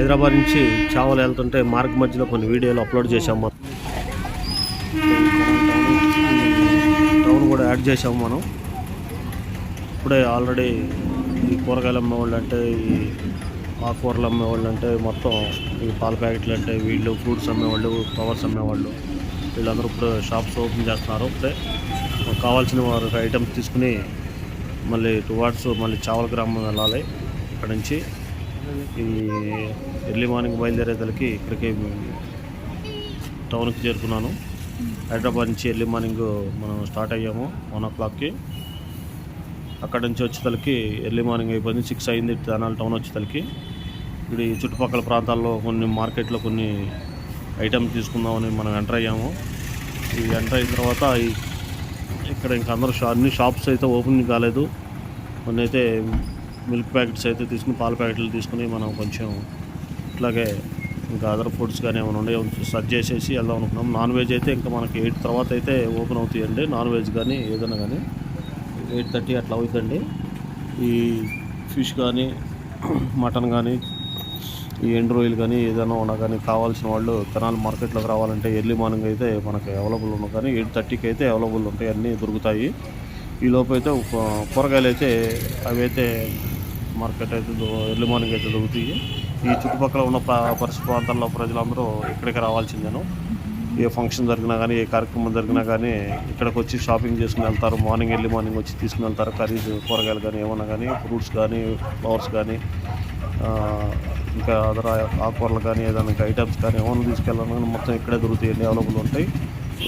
హైదరాబాద్ నుంచి చావలు వెళ్తుంటే మార్గ మధ్యలో కొన్ని వీడియోలు అప్లోడ్ చేసాం మనం. టౌన్ కూడా యాడ్ చేసాం మనం. ఇప్పుడే ఆల్రెడీ ఈ కూరగాయలు అమ్మేవాళ్ళు అంటే ఈ ఆకుకూరలు అమ్మేవాళ్ళు అంటే మొత్తం ఈ పాల ప్యాకెట్లు అంటే వీళ్ళు ఫ్రూట్స్ అమ్మేవాళ్ళు ఫ్లవర్స్ అమ్మేవాళ్ళు. వీళ్ళందరూ ఇప్పుడు షాప్స్ ఓపెన్ చేస్తున్నారు. ఇప్పుడే కావాల్సిన వారు ఐటమ్స్ తీసుకుని మళ్ళీ టువార్డ్స్ మళ్ళీ చావల గ్రామం వెళ్ళాలి. అక్కడి నుంచి ఈ ఎర్లీ మార్నింగ్ బయలుదేరేదలకి ఇక్కడికి టౌన్కి చేరుకున్నాను. హైదరాబాద్ నుంచి ఎర్లీ మార్నింగ్ మనం స్టార్ట్ అయ్యాము వన్ ఓ క్లాక్కి. అక్కడ నుంచి వచ్చేతలకి ఎర్లీ మార్నింగ్ అయిపోయింది సిక్స్ అయింది తెనాలి టౌన్ వచ్చేతలకి ఇప్పుడు ఈ చుట్టుపక్కల ప్రాంతాల్లో కొన్ని మార్కెట్లో కొన్ని ఐటమ్స్ తీసుకుందామని మనం ఎంటర్ అయ్యాము. ఈ ఎంటర్ అయిన తర్వాత ఇక్కడ ఇంకా అందరూ అన్ని షాప్స్ అయితే ఓపెన్ కాలేదు. కొన్ని అయితే మిల్క్ ప్యాకెట్స్ అయితే తీసుకుని పాల ప్యాకెట్లు తీసుకుని మనం కొంచెం ఇట్లాగే ఇంకా అదర్ ఫుడ్స్ కానీ ఏమైనా ఉన్నాయో సర్చ్ చేసేసి వెళ్దాం అనుకున్నాం. నాన్ వెజ్ అయితే ఇంకా మనకి ఎయిట్ తర్వాత అయితే ఓపెన్ అవుతాయండి. నాన్ వెజ్ కానీ ఏదైనా కానీ ఎయిట్ థర్టీ అట్లా అవుతుందండి. ఈ ఫిష్ కానీ మటన్ కానీ ఈ ఎండ్ రొయ్యలు కానీ ఏదైనా ఉన్నా కానీ కావాల్సిన వాళ్ళు తెనాలి మార్కెట్లోకి రావాలంటే ఎర్లీ మార్నింగ్ అయితే మనకి అవైలబుల్ ఉన్నాయి. కానీ ఎయిట్ థర్టీకి అయితే అవైలబుల్ ఉంటాయి. అన్నీ దొరుకుతాయి. ఈ లోపు అయితే కూరగాయలు అయితే అవి అయితే మార్కెట్ అయితే ఎర్లీ మార్నింగ్ అయితే దొరుకుతాయి ఈ చుట్టుపక్కల ఉన్న పరిసర ప్రాంతాల్లో ప్రజలందరూ ఇక్కడికి రావాల్సిందేను ఏ ఫంక్షన్ జరిగినా కానీ ఏ కార్యక్రమం జరిగినా కానీ ఇక్కడికి వచ్చి షాపింగ్ చేసుకుని వెళ్తారు. మార్నింగ్ ఎర్లీ మార్నింగ్ వచ్చి తీసుకుని వెళ్తారు. కర్రీస్ కూరగాయలు కానీ ఏమన్నా కానీ ఫ్రూట్స్ కానీ ఫ్లవర్స్ కానీ ఇంకా అదర్ ఆకుకూరలు కానీ ఏదైనా ఐటమ్స్ కానీ ఏమైనా తీసుకెళ్ళాలి కానీ మొత్తం ఇక్కడే దొరుకుతాయండి అవైలబుల్ ఉంటాయి.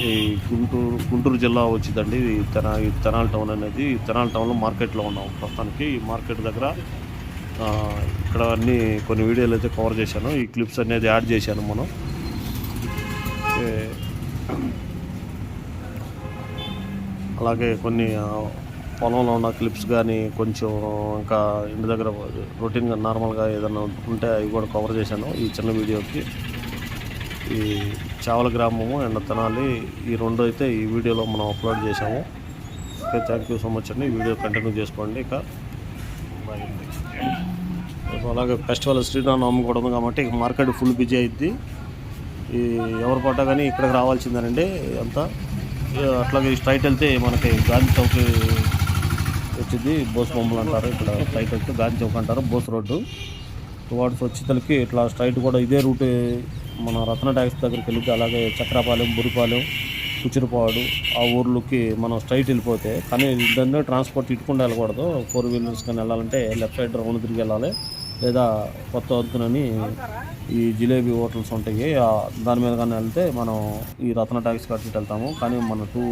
ఈ గుంటూరు గుంటూరు జిల్లా వచ్చిందండి. ఈ తెనా ఈ తెనాలి టౌన్ అనేది. ఈ తెనాలి టౌన్లో మార్కెట్లో ఉన్నాం ప్రస్తుతానికి. ఈ మార్కెట్ దగ్గర ఇక్కడ అన్ని కొన్ని వీడియోలు అయితే కవర్ చేశాను. ఈ క్లిప్స్ అనేది యాడ్ చేశాను మనం. అలాగే కొన్ని పొలంలో ఉన్న క్లిప్స్ కానీ కొంచెం ఇంకా ఇంటి దగ్గర రొటీన్గా నార్మల్గా ఏదైనా ఉంటే అవి కూడా కవర్ చేశాను ఈ చిన్న వీడియోకి. ఈ చావల గ్రామము అండ్ తనాలి. ఈ రెండు అయితే ఈ వీడియోలో మనం అప్లోడ్ చేసాము okay thank you so much అండి. ఈ వీడియో కంటిన్యూ చేసుకోండి ఇక. రేపు అలాగే ఫెస్టివల్ శ్రీరామనవమి కూడా ఉంది కాబట్టి మార్కెట్ ఫుల్ బిజీ అయింది ఈ ఎవరు పట్ట కానీ ఇక్కడికి రావాల్సిందేనండి అంతా అట్లాగే స్ట్రైట్ వెళ్తే మనకి గాంధీ చౌక్ వచ్చింది బోస్ బొమ్మలు అంటారు. ఇక్కడ స్ట్రైట్ వెళ్తే గాంధీ చౌక్ అంటారు. బోస్ రోడ్డు. టువార్డ్స్ వచ్చేతలకి ఇట్లా స్ట్రైట్ కూడా ఇదే రూట్ మన రత్న ట్యాక్స్ దగ్గరికి వెళ్తే అలాగే చక్రపాలెం బురిపాలెం కుచిరపాడు ఆ ఊర్లోకి మనం స్ట్రైట్ వెళ్ళిపోతే కానీ దాన్ని ట్రాన్స్పోర్ట్ ఇటుకుండా వెళ్ళకూడదు. ఫోర్ వీలర్స్ కానీ వెళ్ళాలంటే లెఫ్ట్ సైడ్ రౌండ్ తిరిగి వెళ్ళాలి. లేదా కొత్త వద్దునని ఈ జిలేబీ హోటల్స్ ఉంటాయి. దాని మీద కానీ వెళ్తే మనం ఈ రత్న ట్యాక్స్ కట్టి వెళ్తాము. కానీ మన టూ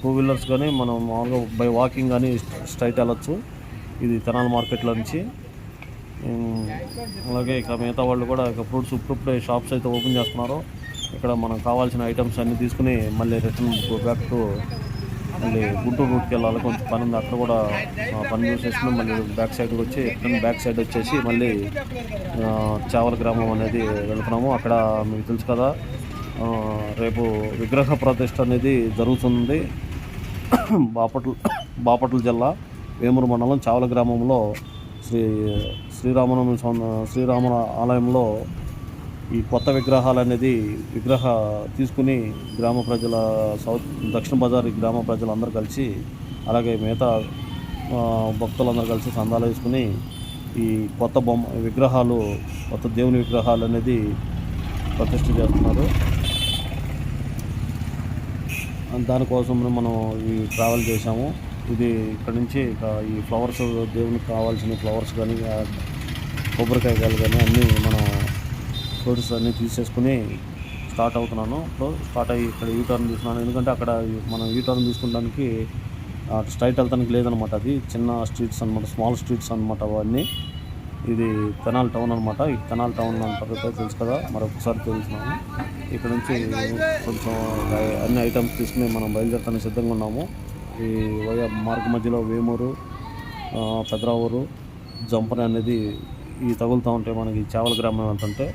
టూ వీలర్స్ కానీ మనం మామూలుగా బై వాకింగ్ కానీ స్ట్రైట్ వెళ్ళొచ్చు. ఇది తెనాలి మార్కెట్లో నుంచి. అలాగే ఇక మిగతా వాళ్ళు కూడా ఇక ఫ్రూట్స్ ఇప్పుడిప్పుడే షాప్స్ అయితే ఓపెన్ చేస్తున్నారు. ఇక్కడ మనం కావాల్సిన ఐటమ్స్ అన్నీ తీసుకుని మళ్ళీ రిటర్న్ బ్యాక్ టు మళ్ళీ గుంటూరు రూట్కి వెళ్ళాలి. కొంచెం పని ఉంది. అక్కడ కూడా పని చూసేసుకుని మళ్ళీ బ్యాక్ సైడ్కి వచ్చి రిటర్న్ బ్యాక్ సైడ్ వచ్చేసి మళ్ళీ చావల గ్రామం అనేది వెళ్తున్నాము. అక్కడ మీకు తెలుసు కదా రేపు విగ్రహ ప్రతిష్ట అనేది జరుగుతుంది. బాపట్ల బాపట్ల జిల్లా వేమూరు మండలం చావల గ్రామంలో శ్రీ శ్రీరామనవమి శ్రీరాముల ఆలయంలో ఈ కొత్త విగ్రహాలు అనేది విగ్రహ తీసుకుని గ్రామ ప్రజల సౌత్ దక్షిణ బజార్ గ్రామ ప్రజలందరూ కలిసి అలాగే మిగతా భక్తులందరూ కలిసి సందాలు వేసుకుని ఈ కొత్త బొమ్మ విగ్రహాలు కొత్త దేవుని విగ్రహాలు అనేది ప్రతిష్ఠ చేస్తున్నారు. దానికోసం మనం ఈ ట్రావెల్ చేసాము ఇది ఇక్కడ నుంచి ఈ ఫ్లవర్స్ దేవునికి కావాల్సిన ఫ్లవర్స్ కానీ కొబ్బరికాయలు కానీ అన్నీ మనం ఫ్రూట్స్ అన్నీ తీసేసుకుని స్టార్ట్ అవుతున్నాను. ఇప్పుడు స్టార్ట్ అయ్యి ఇక్కడ యూ టర్న్ తీసుకున్నాను ఎందుకంటే అక్కడ మనం యూ టర్న్ తీసుకుంటానికి స్ట్రైట్ వెళ్తానికి లేదనమాట అది. చిన్న స్ట్రీట్స్ అనమాట స్మాల్ స్ట్రీట్స్ అనమాట అవన్నీ. ఇది తెనాలి టౌన్ అనమాట ఈ తెనాలి టౌన్ అంటారు తెలుసు కదా మరొకసారి తెలుసుకున్నాము ఇక్కడ నుంచి కొంచెం అన్ని ఐటమ్స్ తీసుకుని మనం బయలుదేరటానికి సిద్ధంగా ఉన్నాము. ఈ వయ మార్గ మధ్యలో వేమూరు పెదరావూరు జంపన అనేది ఈ తగులుతూ ఉంటాయి మనకి చేవల గ్రామం వెళ్తుంటే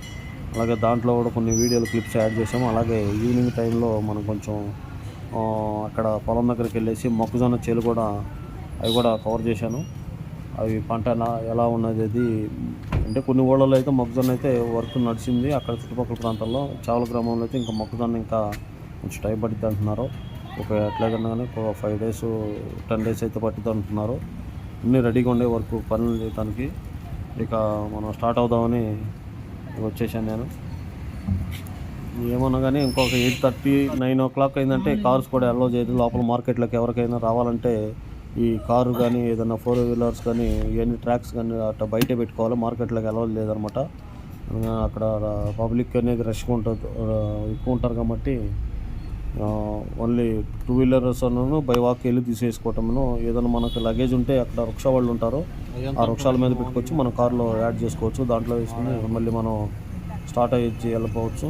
అలాగే దాంట్లో కూడా కొన్ని వీడియోలు క్లిప్స్ యాడ్ చేసాము అలాగే ఈవినింగ్ టైంలో మనం కొంచెం అక్కడ పొలం దగ్గరికి వెళ్ళేసి మొక్కజొన్న చేలు కూడా అవి కూడా కవర్ చేశాను. అవి పంట ఎలా ఎలా ఉన్నది అది అంటే కొన్ని ఊళ్ళలో అయితే మొక్కజొన్న అయితే వర్క్ నడిచింది. అక్కడ చుట్టుపక్కల ప్రాంతాల్లో చావల గ్రామంలో అయితే ఇంకా మొక్కజొన్న ఇంకా కొంచెం టైం పడుతుంది అంటున్నారు. ఒక ఎట్లాగన్నా కానీ ఒక ఫైవ్ డేస్ టెన్ డేస్ అయితే పట్టుద్ది అంటున్నారు. అన్నీ రెడీగా ఉండే వర్క్ పనులు చేయడానికి ఇక మనం స్టార్ట్ అవుదామని వచ్చేసాను నేను. ఏమన్నా కానీ ఇంకొక eight thirty nine o'clock అయిందంటే కార్స్ కూడా అలో చేయదు. లోపల మార్కెట్లోకి ఎవరికైనా రావాలంటే ఈ కారు కానీ ఏదైనా ఫోర్ వీలర్స్ కానీ ఇవన్నీ ట్రాక్స్ కానీ అట్లా బయటే పెట్టుకోవాలి. మార్కెట్లోకి అలౌ లేదనమాట. అక్కడ పబ్లిక్ అనేది రష్గా ఉంటుంది ఎక్కువ ఉంటారు కాబట్టి ఓన్లీ టూ వీలర్స్ అను బై వాక్ వెళ్ళి తీసేసుకోవటమును ఏదైనా మనకు లగేజ్ ఉంటే అక్కడ రిక్షా వాళ్ళు ఉంటారు. ఆ రిక్షాల మీద పెట్టుకొచ్చి మన కార్లో యాడ్ చేసుకోవచ్చు. దాంట్లో వేసుకుని మళ్ళీ మనం స్టార్ట్ అయ్యి వెళ్ళిపోవచ్చు.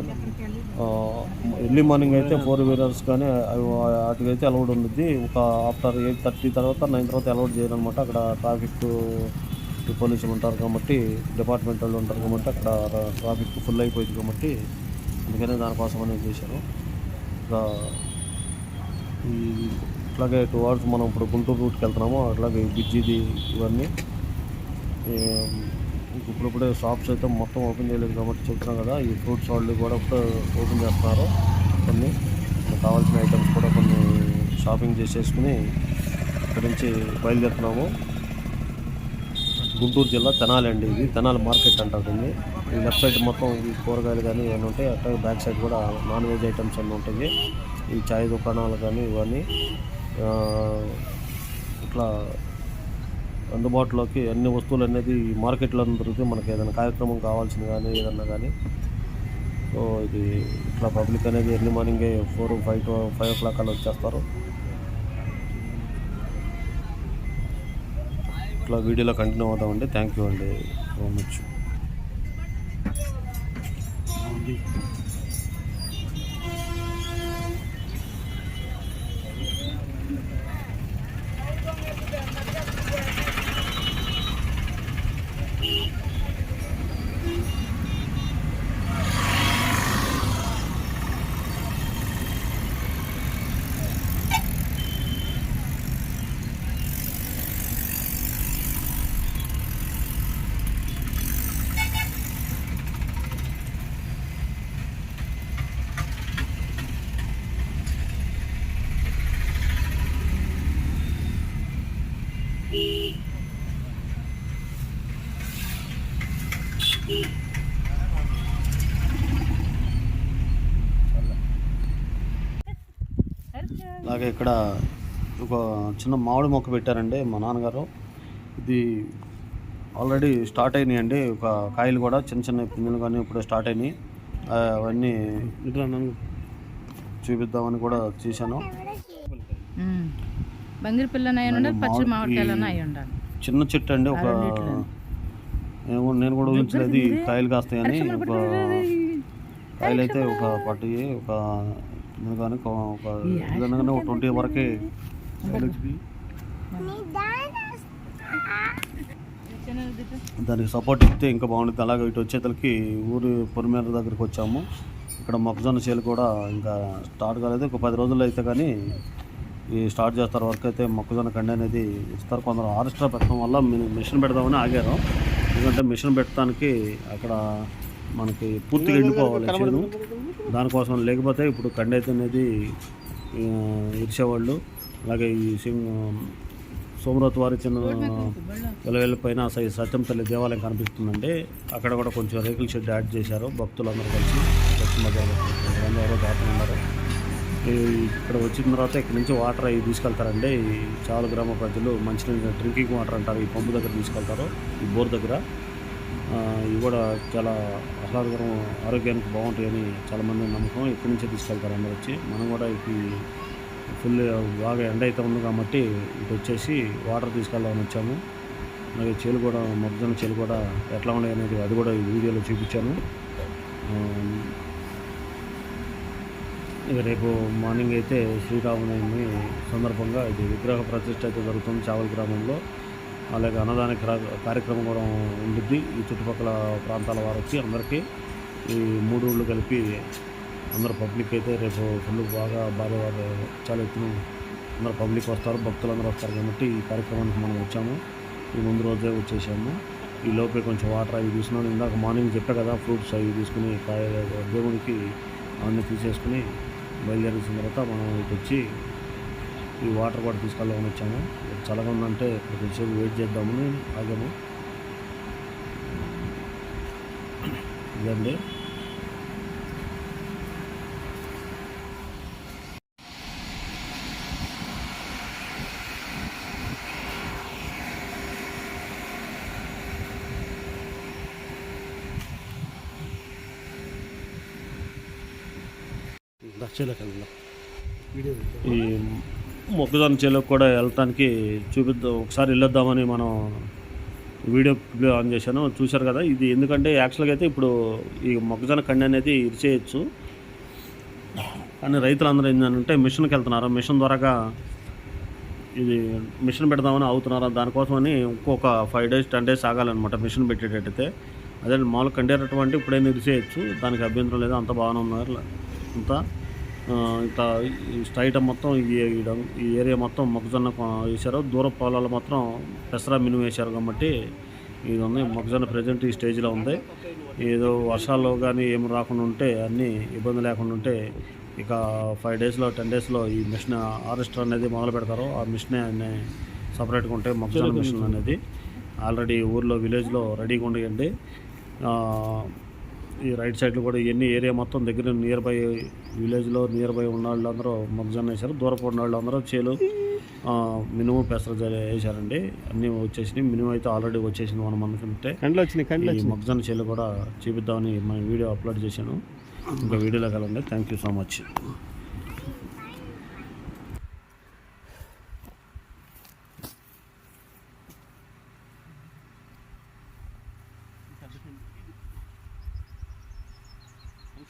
ఎర్లీ మార్నింగ్ అయితే ఫోర్ వీలర్స్ కానీ అవి వాటికైతే అలౌడ్ ఉంది ఒక ఆఫ్టర్ ఎయిట్ థర్టీ తర్వాత నైన్ తర్వాత అలౌడ్ చేయరు అనమాట అక్కడ ట్రాఫిక్ పోలీసులు ఉంటారు కాబట్టి డిపార్ట్మెంట్ వాళ్ళు ఉంటారు కాబట్టి అక్కడ ట్రాఫిక్ ఫుల్ అయిపోయింది కాబట్టి అందుకనే దానికోసం అనేది చేశారు. ఇంకా ఈ అట్లాగే టూ అవర్స్ మనం ఇప్పుడు గుంటూరు రూట్కి వెళ్తున్నాము అట్లాగే ఈ బ్రిడ్జిది ఇవన్నీ ఇప్పుడిప్పుడే షాప్స్ అయితే మొత్తం ఓపెన్ చేయలేదు కాబట్టి చెప్తున్నాం కదా ఈ ఫ్రూట్స్ వాళ్ళు కూడా ఇప్పుడు ఓపెన్ చేస్తున్నారు కొన్ని. కావాల్సిన ఐటమ్స్ కూడా కొన్ని షాపింగ్ చేసేసుకుని ఇక్కడి నుంచి బయలుదేరుతున్నాము. గుంటూరు జిల్లా తెనాలి అండి ఇది తెనాలి మార్కెట్ అంటారు దీన్ని. ఈ లెఫ్ట్ సైడ్ మొత్తం ఈ కూరగాయలు కానీ ఏమైనా ఉంటాయి అట్లాగే బ్యాక్ సైడ్ కూడా నాన్ వెజ్ ఐటమ్స్ అన్నీ ఉంటాయి ఈ చాయ్ దుకాణాలు కానీ ఇవన్నీ ఇట్లా అందుబాటులోకి అన్ని వస్తువులు అనేది ఈ మార్కెట్లో దొరికితే మనకి ఏదైనా కార్యక్రమం కావాల్సింది కానీ ఏదన్నా కానీ సో ఇది ఇట్లా పబ్లిక్ అనేది ఎర్లీ మార్నింగే four five to five o'clock అలా వచ్చేస్తారు. ఇట్లా వీడియోలో కంటిన్యూ అవుతామండి థ్యాంక్ యూ అండి సో మచ్. जी అలాగే ఇక్కడ ఒక చిన్న మామిడి మొక్క పెట్టారండి మా నాన్నగారు. ఇది ఆల్రెడీ స్టార్ట్ అయినాయండి. ఒక కాయలు కూడా చిన్న చిన్న పిందెలు కానీ ఇప్పుడు స్టార్ట్ అయినాయి. అవన్నీ చూపిద్దామని కూడా చేశాను. బంగిరి పిల్లని అయి ఉండాలి పచ్చి మామిడి- మామిడికాయలన్న అయి ఉండాలి. చిన్న చెట్టు అండి. ఒక నేను కూడా- ఊహించలేదు కాయలు కాస్తాయని. ఒక కాయలు అయితే ఒక పట్టి ఒక కానీ ఒక ఒక ట్వంటీ వరకే. దానికి సపోర్ట్ ఇస్తే ఇంకా బాగుంటుంది. అలాగే ఇటు వచ్చేతలకి ఊరు పొరిమేర దగ్గరికి వచ్చాము. ఇక్కడ మొక్కజొన్న చేలు కూడా ఇంకా స్టార్ట్ కాలేదు. ఒక పది రోజుల్లో అయితే కానీ ఈ స్టార్ట్ చేస్తారు వర్క్ అయితే మొక్కజొన్న కండి అనేది ఇస్తారు. కొందరు ఆర్కెస్ట్రా పెట్టడం వల్ల మిషన్ పెడదామని ఆగారు. ఎందుకంటే మిషన్ పెట్టడానికి అక్కడ మనకి పూర్తిగా ఎండిపోవాలి చేను. దానికోసం లేకపోతే ఇప్పుడు కండి అనేది ఆ, ఇరిచేవాళ్ళు అలాగే ఈ సింగ్ సోమరత్ వారి చిన్న వెలవెల్లి పైన సై సత్యం తల్లి దేవాలయం కనిపిస్తుందండి. అక్కడ కూడా కొంచెం రేకుల షెడ్ యాడ్ చేశారు. భక్తులందరూ కలిసి భక్తి మధ్యాహ్నం ఎవరో ఇక్కడ వచ్చిన తర్వాత ఇక్కడ నుంచి వాటర్ అవి తీసుకెళ్తారండి. ఈ చాలా గ్రామ ప్రజలు మంచి డ్రింకింగ్ వాటర్ అంటారు. ఈ పంపు దగ్గర తీసుకెళ్తారు. ఈ బోర్ దగ్గర. ఇవి కూడా చాలా ఆహ్లాదకరం ఆరోగ్యానికి బాగుంటాయని చాలామంది నమ్మకం. ఇక్కడి నుంచే తీసుకెళ్తారు అందరు వచ్చి. మనం కూడా ఇవి ఫుల్ బాగా ఎండ అయితే ఉంది కాబట్టి ఇటు వచ్చేసి వాటర్ తీసుకెళ్దామని వచ్చాము. అలాగే చేలు కూడా మొత్తం చేలు కూడా ఎట్లా ఉన్నాయి అనేది అది కూడా ఈ వీడియోలో చూపించాను. ఇక రేపు మార్నింగ్ అయితే శ్రీరామనవమి సందర్భంగా ఇది విగ్రహ ప్రతిష్ట అయితే జరుగుతుంది చావల్ గ్రామంలో. అలాగే అన్నదాన కార్యక్రమం కూడా ఉండిద్ది. ఈ చుట్టుపక్కల ప్రాంతాల వారు వచ్చి అందరికీ ఈ మూడు రోజులు కలిపి అందరు పబ్లిక్ అయితే రేపు ఫుల్ బాగా బాగా చాలా ఎత్తున అందరు పబ్లిక్ వస్తారు భక్తులు అందరూ వస్తారు కాబట్టి ఈ కార్యక్రమానికి మనం వచ్చాము. ఈ ముందు రోజే వచ్చేసాము. ఈ లోపే కొంచెం వాటర్ అవి తీసుకున్నాను. ఇందాక మార్నింగ్ చెప్పా కదా ఫ్రూట్స్ అవి తీసుకుని దేవునికి దేవుడికి అవన్నీ తీసేసుకుని బయలుదేరిన తర్వాత మనం ఇటు వచ్చి ఈ వాటర్ కూడా తీసుకెళ్ళమని వచ్చాము. చల్లగా ఉందంటే ఇక్కడికి వచ్చి వెయిట్ చేద్దామని ఆగాము. ఇదండి. ఈ మొక్కజొన్న చేలోకి కూడా వెళ్ళటానికి చూపిద్దాం. ఒకసారి వెళ్ళొద్దామని మనం వీడియో ఆన్ చేశాను. చూశారు కదా ఇది ఎందుకంటే యాక్చువల్గా అయితే ఇప్పుడు ఈ మొక్కజొన్న కండి అనేది ఇరిచేయచ్చు. కానీ రైతులందరూ ఏంటంటే మిషన్కి వెళ్తున్నారు. మిషన్ ద్వారాగా ఇది మిషన్ పెడదామని అవుతున్నారు దానికోసమని ఇంకొక ఫైవ్ డేస్ టెన్ డేస్ ఆగాలన్నమాట మిషన్ పెట్టేటట్టయితే. అదే మామూలు కండేటటువంటి ఇప్పుడైనా ఇరిచేయచ్చు. దానికి అభ్యంతరం లేదు. అంత బాగానే ఉన్నారు. అంతా ఈ స్ట్రైట్ మొత్తం ఈ ఏరియా మొత్తం మొక్కజొన్న వేశారు. దూర పొలాలు మొత్తం పెసరా మినుము వేశారు కాబట్టి ఇది ఉంది. మొక్కజొన్న ప్రజెంట్ ఈ స్టేజ్లో ఉంది. ఏదో వర్షాలు కానీ ఏమి రాకుండా ఉంటే అన్నీ ఇబ్బంది లేకుండా ఉంటే ఇక ఫైవ్ డేస్లో టెన్ డేస్లో ఈ మిషన్ హార్వెస్టర్ అనేది మొదలు పెడతారు. ఆ మిషనే అన్నీ సపరేట్గా ఉంటాయి మొక్కజొన్న మిషన్ అనేది. ఆల్రెడీ ఊర్లో విలేజ్లో రెడీగా ఉండేయండి. ఈ రైట్ సైడ్లో కూడా ఇవన్నీ ఏరియా మొత్తం దగ్గర నియర్ బై విలేజ్లో నియర్ బై ఉన్న వాళ్ళు అందరూ మొక్కజొన్న వేశారు. దూరపు ఉన్న వాళ్ళు అందరూ చేలు మినిమం పెసర వేశారండి. అన్నీ వచ్చేసినాయి. మినిమం అయితే ఆల్రెడీ వచ్చేసింది మనం అనుకుంటే. కండ్లు వచ్చినాయి కండ్లు ఈ మొక్కజొన్న చేలు కూడా చూపిద్దామని మన వీడియో అప్లోడ్ చేశాను. ఇంకా వీడియోలోకి వెళ్ళండి థ్యాంక్ యూ సో మచ్.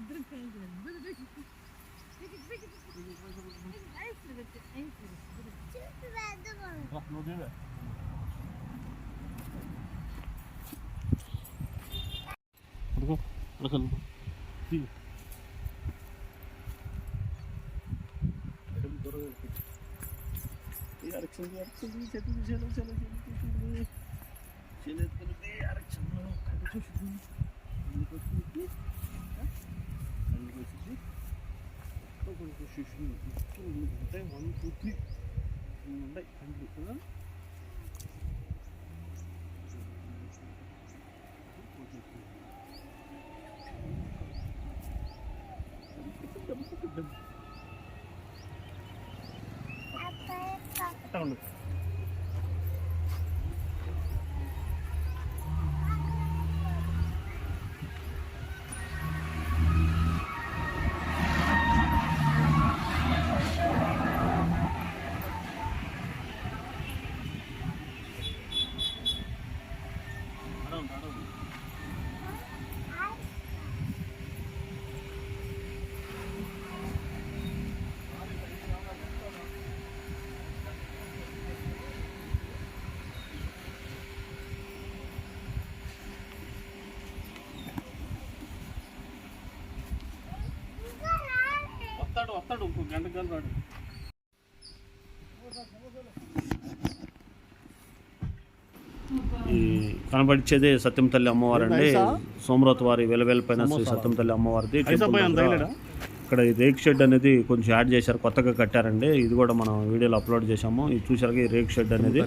మనం. ఎందుకు? రా, నువ్వు దిగు. పడుకో, పడుకో నువ్వు. దిగు. ఈ అరక్షణ, ఈ అరక్షణ, ఈ చెట్టు, ఈ చెట్టు, ఈ చెట్టు, ఈ చెట్టు, ఈ చెట్టు. చెట్టు ఎత్తుకుంటే ఈ అరక్షణలో కట్టు చూసింది. అందుకు వచ్చింది. అందుకు వచ్చింది. అందుకు చూసింది. ఇప్పుడు ఉంటాయి, one, two, three. ఇన్ని ఉంటాయి, కండ్లు, కదా? అట్లా వస్తాడు ఇంకో గంట గంట రాడు ఈ కనబడిచ్చేది సత్యం తల్లి అమ్మవారు అండి సోమరాత్ వారి వెలవెలపైన శ్రీ సత్యం తల్లి అమ్మవారిది? ఇక్కడ ఈ రేక్ షెడ్ అనేది కొంచెం యాడ్ చేశారు కొత్తగా కట్టారండి. ఇది కూడా మనం వీడియోలో అప్లోడ్ చేశాము. ఇది చూసారు ఈ రేక్ షెడ్ అనేది.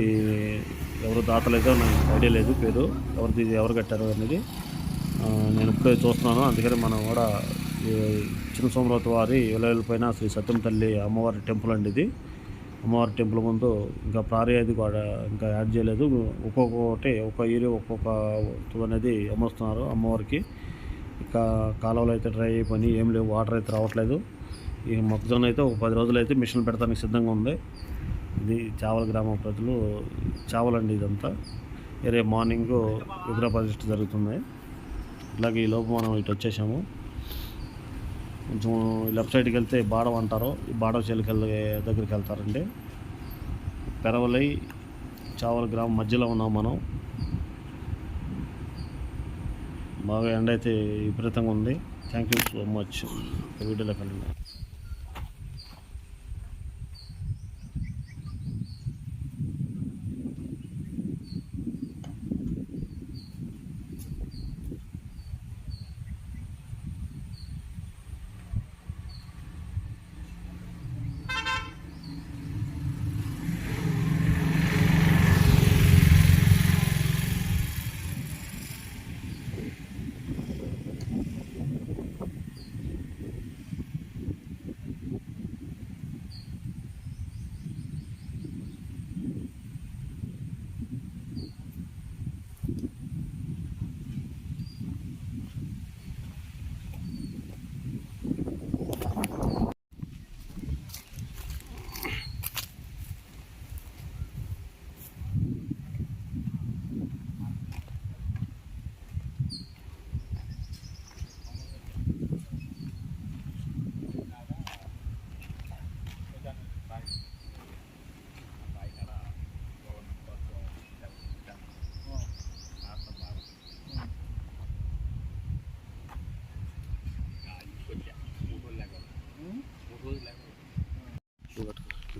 ఈ ఎవరు దాతలేదో నాకు ఐడియా లేదు పేరు. ఎవరిది ఇది ఎవరు కట్టారు అనేది నేను ఇప్పుడే చూస్తున్నాను. అందుకని మనం కూడా చిన్న సోమరావతి వారి వెలవెలపైన శ్రీ సత్యం తల్లి అమ్మవారి టెంపుల్ అండి ఇది. అమ్మవారి టెంపుల్ ముందు ఇంకా ప్రారీ అది కూడా ఇంకా యాడ్ చేయలేదు. ఒక్కొక్కటి ఒక్కొక్క ఏరియా ఒక్కొక్క అనేది అమ్మస్తున్నారు అమ్మవారికి. ఇంకా కాలువలు అయితే డ్రై అయిపోయి ఏం లేవు వాటర్ అయితే రావట్లేదు. ఈ మొక్కజొన్న అయితే ఒక పది రోజులు అయితే మిషన్ పెడతానికి సిద్ధంగా ఉంది. ఇది చావల గ్రామ ప్రజలు చావలండి ఇదంతా. రేపు మార్నింగ్ విగ్రహ జరుగుతుంది. ఇలాగే ఈ లోపు మనం ఇటు వచ్చేసాము. కొంచెం లెఫ్ట్ సైడ్కి వెళ్తే బాడవ అంటారు. ఈ బాడవ చెలికి దగ్గరికి వెళ్తారండి. పెరవలై చావల గ్రామం మధ్యలో ఉన్నాం మనం. బాగా ఎండ అయితే విపరీతంగా ఉంది. థ్యాంక్ యూ సో మచ్ వీడియోలోకి వెళ్ళండి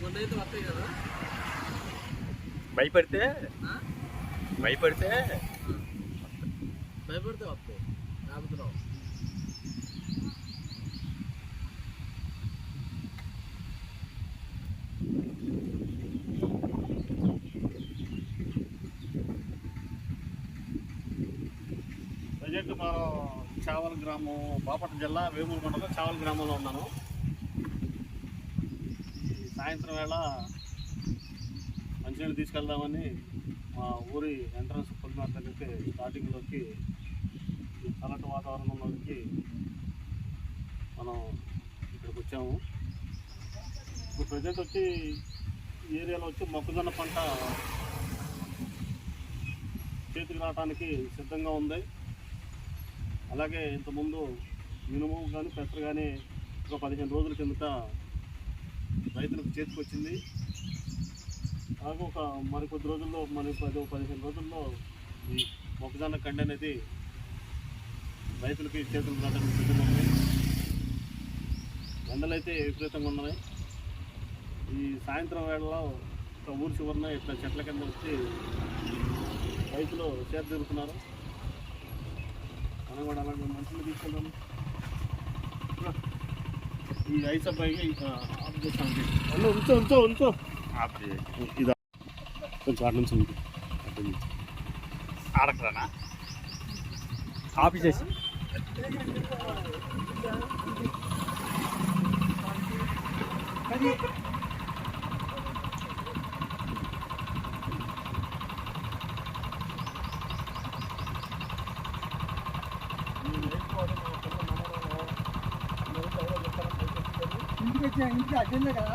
మొన్న అయితే? వస్తాయి కదా భయపడితే? భయపడితే? భయపడితే వస్తాయి. లేకపోతే ప్రజెంట్ మనం చావల గ్రామం బాపట్ల జిల్లా వేమూరు మండలం చావల గ్రామంలో ఉన్నాను. ఈ సాయంత్రం వేళ మంచినీళ్ళు తీసుకెళ్దామని మా ఊరి ఎంట్రన్స్ పొలిమార్ దగ్గరికి స్టార్టింగ్లోకి ఈ చల్లటి వాతావరణంలోకి మనం ఇక్కడికి వచ్చాము. ఇప్పుడు ప్రజెంట్ వచ్చి ఈ ఏరియాలో వచ్చి మొక్కజొన్న పంట చేతికి రావడానికి సిద్ధంగా ఉంది. అలాగే ఇంతకుముందు మినుము కానీ పెసరు కానీ ఒక పదిహేను రోజుల కిందట రైతులకు చేతికి వచ్చింది. అలాగే ఒక మరికొద్ది రోజుల్లో మరి పది పదిహేను రోజుల్లో ఈ మొక్కజొన్న కండి అనేది రైతులకి చేతులకు రావడానికి సిద్ధంగా ఉంది ఎండలు అయితే విపరీతంగా ఉన్నాయి. ఈ సాయంత్రం వేళలో ఒక ఊరి చివరన ఇట్లా చెట్ల కింద వచ్చి రైతులు చేత తిరుగుతున్నారు మనం కూడా అలాగే మనుషులు తీసుకెళ్దాం. ఈ ఐస్ అబ్బాయికి ఆఫ్ అన్న ఉంచో ఉంచో ఉంచో. ఆఫ్ చేయి. ఇదా కొంచెం నుంచి. అటు నుంచి. ఆడకరానా? ఆఫ్ చేసి. ఇంటికి వచ్చా ఇంటికి అడ్డంలే కదా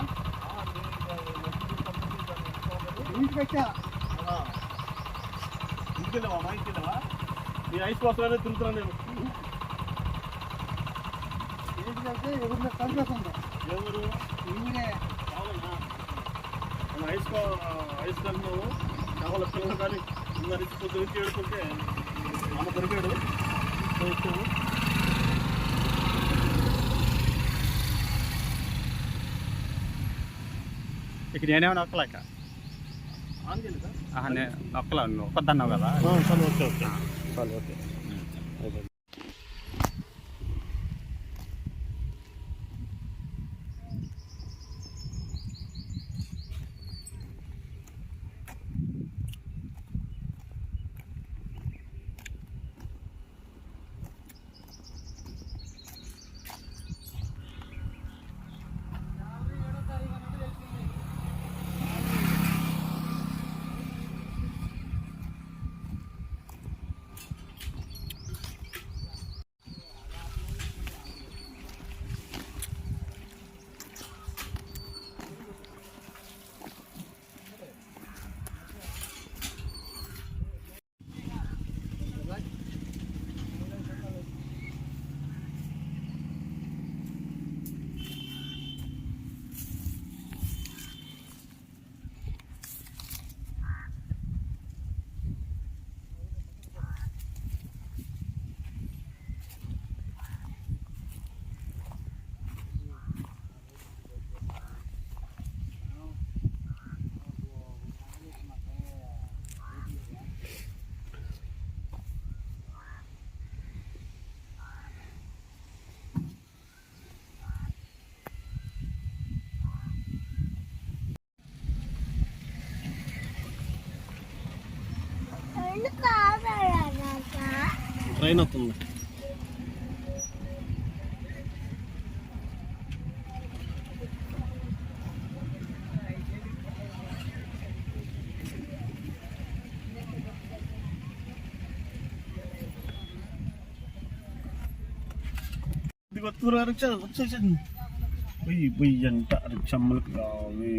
ఇంటికి వచ్చా ఇంటికి వెళ్ళావా మా ఇంటికి వెళ్ళావా నీ ఐస్ కోసమైనా తిరుగుతున్నాను నేను వెళ్తే ఎవరిని కలిపేస్తుందా ఎవరు మన ఐస్ ఐస్ కలిసినాము కావాలి పిల్లలు కానీ ఇంకా పొద్దు నుంచి ఏడుకుంటే అన్న దొరికాడు వచ్చాము ఇక నేనేమైనా ఒక్కలేక ఆన్ చేయలేదా ఆహా, నేను ఒక్కలా నువ్వు ఒక్కదన్నావు కదా? చాలు ఓకే ఓకే. చాలు ఓకే అయిపోయింది ట్రైన్ వస్తుంది ఇది కొత్తూరు రిక్షా వచ్చేసింది వెయ్యి వెయ్యి అంట రిక్షమ్మలకు కావాలి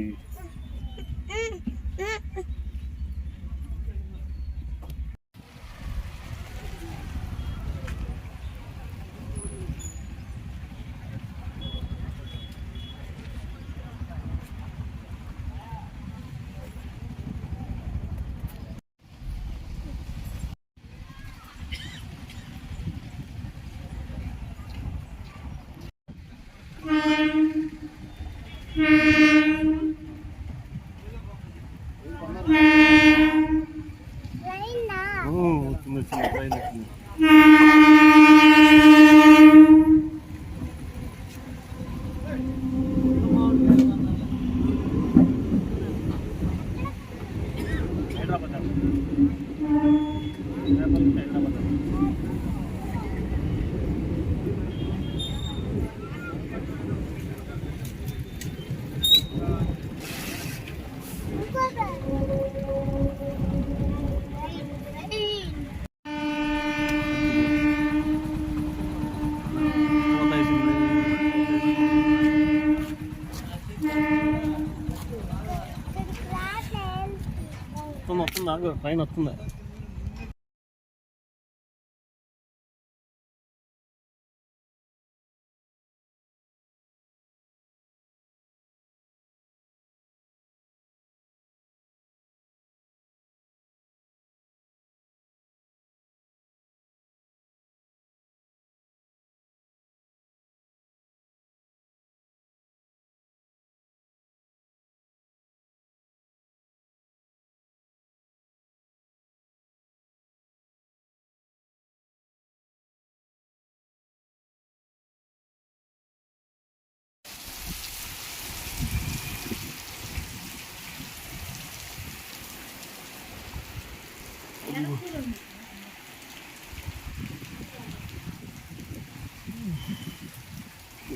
పైన వస్తుంది.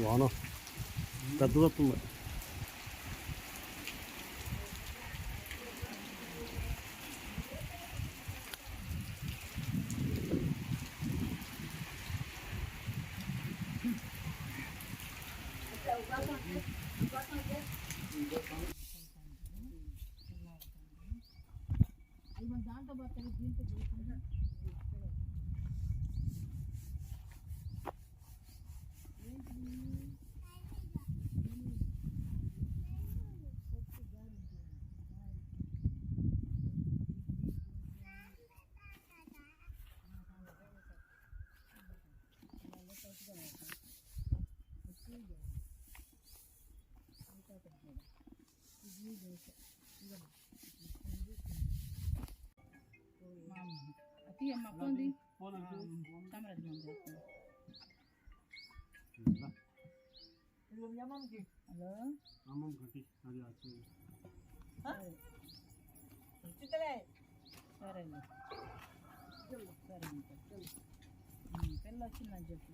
వాన పెద్దది వస్తుంది ఇది మా అమ్మ అమ్మ కొంది చేస్తుంది హలో అమ్మమ్మ కట్టి అది సరే ఇంకా పిల్ల వచ్చిందని చెప్పు